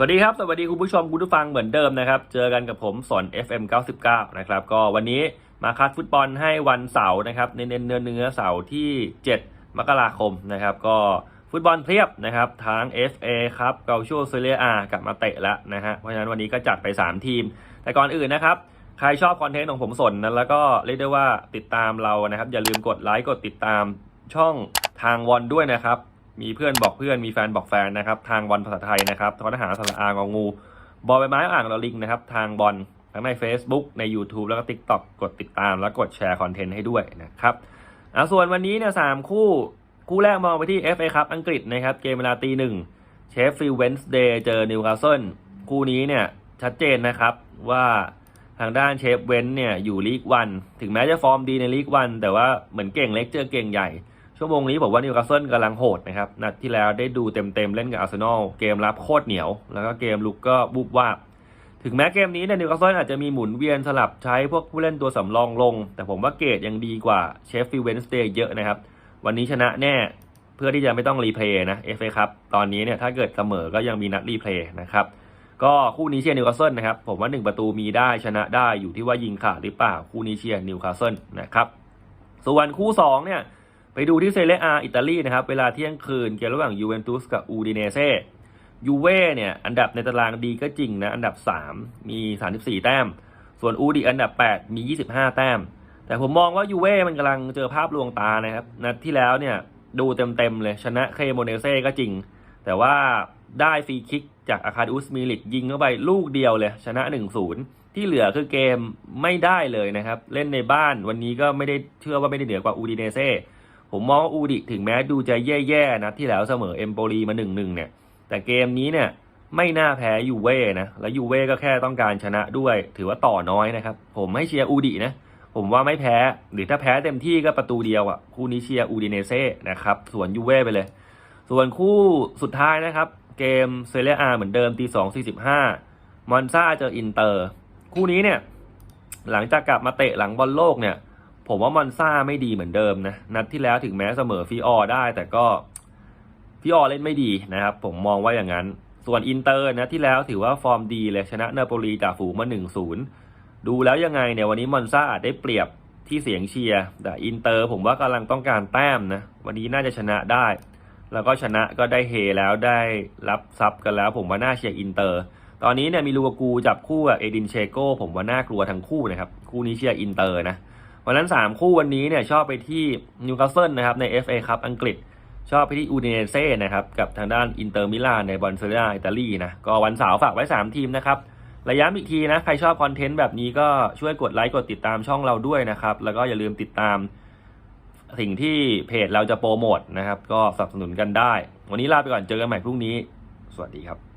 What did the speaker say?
สวัสดีครับ สวัสดีคุณผู้ชมคุณผู้ฟังเหมือนเดิมนะครับ เจอกันกับผมสอน FM 99 นะครับ ก็วันนี้มาคัดฟุตบอลให้วันเสาร์นะครับเน้นเนื้อเนื้อเสาร์ที่ 7 มกราคมนะครับ ก็ฟุตบอลเพียบนะครับทั้ง FA ครับเกาโชเซเรียอากลับมาเตะแล้วนะฮะเพราะฉะนั้นวันนี้ก็จัดไป 3 ทีม แต่ก่อนอื่นนะครับ ใครชอบคอนเทนต์ของผมสนนั้นแล้วก็เรียกได้ว่าติดตามเรานะครับ อย่าลืมกดไลค์กดติดตามช่องทางวอนด้วยนะครับ มีเพื่อนบอกเพื่อนมีแฟนบอกแฟนนะครับ ทางบอลภาษาไทยนะครับทอทหารสระอางองู บอลใบไม้อ่างละลิงนะครับ ทางบอลทั้งใน Facebook ใน YouTube แล้วก็ TikTok กดติดตาม แล้วกดแชร์คอนเทนต์ให้ด้วยนะครับอะส่วนวันนี้เนี่ยสามคู่คู่แรกมองไปที่ FA ครับอังกฤษนะครับ เกมเวลาตีหนึ่งเชฟฟิลด์เวนส์เดย์เจอนิวคาสเซิลคู่นี้เนี่ยชัดเจนนะครับว่าทางด้านเชฟเวนส์เนี่ยอยู่ลีกวันถึงแม้จะฟอร์มดีในลีกวันแต่ว่าเหมือนเก่งเล็กเจอเก่งใหญ่ ชั่วโมงนี้ผมว่านิวคาสเซิลกำลังโหดนะครับนัดที่แล้วได้ดูเต็มๆเล่นกับอาร์เซนอลเกมรับโคตรเหนียว แล้วก็เกมลุกก็บุบวาบถึงแม้เกมนี้เนี่ยนิวคาสเซิลอาจจะมีหมุนเวียนสลับใช้พวกผู้เล่นตัวสำรองลง แต่ผมว่าเกรดยังดีกว่าเชฟฟิลเวนสเดย์เยอะนะครับ วันนี้ชนะแน่เพื่อที่จะไม่ต้องรีเพลย์นะเอฟเอครับตอนนี้เนี่ยถ้าเกิดเสมอก็ยังมีนัดรีเพลย์นะครับก็คู่นี้เชียร์นิวคาสเซิลนะครับผมว่าหนึ่งประตูมีได้ชนะได้อยู่ที่ว่ายิงขาดหรือเปล่าคู่นี้เชียร์นิวคาสเซิลนะครับส่วนคู่สองเนี่ย ไปดูที่เซเรียอาอิตาลีนะครับ เวลาเที่ยงคืนเกมระหว่างยูเวนตุสกับอูดิเนเซ่ยูเว่เนี่ย อันดับในตารางดีก็จริงนะ อันดับ 3 มี 34 แต้ม ส่วนอูดิอันดับ 8 มี 25 แต้ม แต่ผมมองว่ายูเว่มันกำลังเจอภาพลวงตานะครับ นัดที่แล้วเนี่ย ดูเต็มๆเลยชนะเคโมเนเซ่ก็จริง แต่ว่าได้ฟรีคิกจากอาคาดุสมิลิกยิงเข้าไปลูกเดียวเลย ชนะ 1-0 ที่เหลือคือเกมไม่ได้เลยนะครับ เล่นในบ้านวันนี้ก็ไม่ได้เชื่อว่าไม่ได้เหนือกว่าอูดิเนเซ่ ผมมองว่าอูดิถึงแม้ดูจะแย่ๆนะที่แล้วเสมอเอมโปลีมาหนึ่งหนึ่งเนี่ย แต่เกมนี้เนี่ยไม่น่าแพ้ยูเว่นะ และยูเว่ก็แค่ต้องการชนะด้วย ถือว่าต่อน้อยนะครับ ผมให้เชียร์อูดินะ ผมว่าไม่แพ้ หรือถ้าแพ้เต็มที่ก็ประตูเดียวอะ คู่นี้เชียร์อูดิเนเซ่นะครับ ส่วนยูเว่ไปเลย ส่วนคู่สุดท้ายนะครับ เกมเซเรียอาเหมือนเดิมตีสองสี่สิบห้ามอนซาเจออินเตอร์ คู่นี้เนี่ย หลังจากกลับมาเตะหลังบอลโลกเนี่ย ผมว่ามอนซ่าไม่ดีเหมือนเดิมนะ นัดที่แล้วถึงแม้เสมอฟิออได้ แต่ก็ฟิออเล่นไม่ดีนะครับ ผมมองว่าอย่างนั้น ส่วนอินเตอร์นะที่แล้วถือว่าฟอร์มดีเลยชนะเนาโปลีจากฝูงมา 1-0 ดูแล้วยังไงเนี่ยวันนี้มอนซ่าอาจได้เปรียบที่เสียงเชียร์แต่อินเตอร์ผมว่ากำลังต้องการแต้มนะ วันนี้น่าจะชนะได้ แล้วก็ชนะก็ได้เฮแล้วได้รับซับกันแล้ว ผมว่าน่าเชียร์อินเตอร์ ตอนนี้เนี่ยมีลูกกูจับคู่กับเอดินเชโก้ผมว่าน่ากลัวทั้งคู่นะครับ คู่นี้เชียร์อินเตอร์นะ วันนั้น 3 คู่วันนี้เนี่ยชอบไปที่นิวคาสเซิลนะครับใน FA ครับอังกฤษ ชอบไปที่อูดิเนเซ่นะครับกับทางด้านอินเตอร์มิลานในบอลเซเรียอิตาลีนะก็วันเสาร์ฝากไว้ 3 ทีมนะครับระย้ำอีกทีนะใครชอบคอนเทนต์แบบนี้ก็ช่วยกดไลค์กดติดตามช่องเราด้วยนะครับแล้วก็อย่าลืมติดตาม สิ่งที่เพจเราจะโปรโมทนะครับก็สนับสนุนกันได้ วันนี้ลาไปก่อนเจอกันใหม่พรุ่งนี้ สวัสดีครับ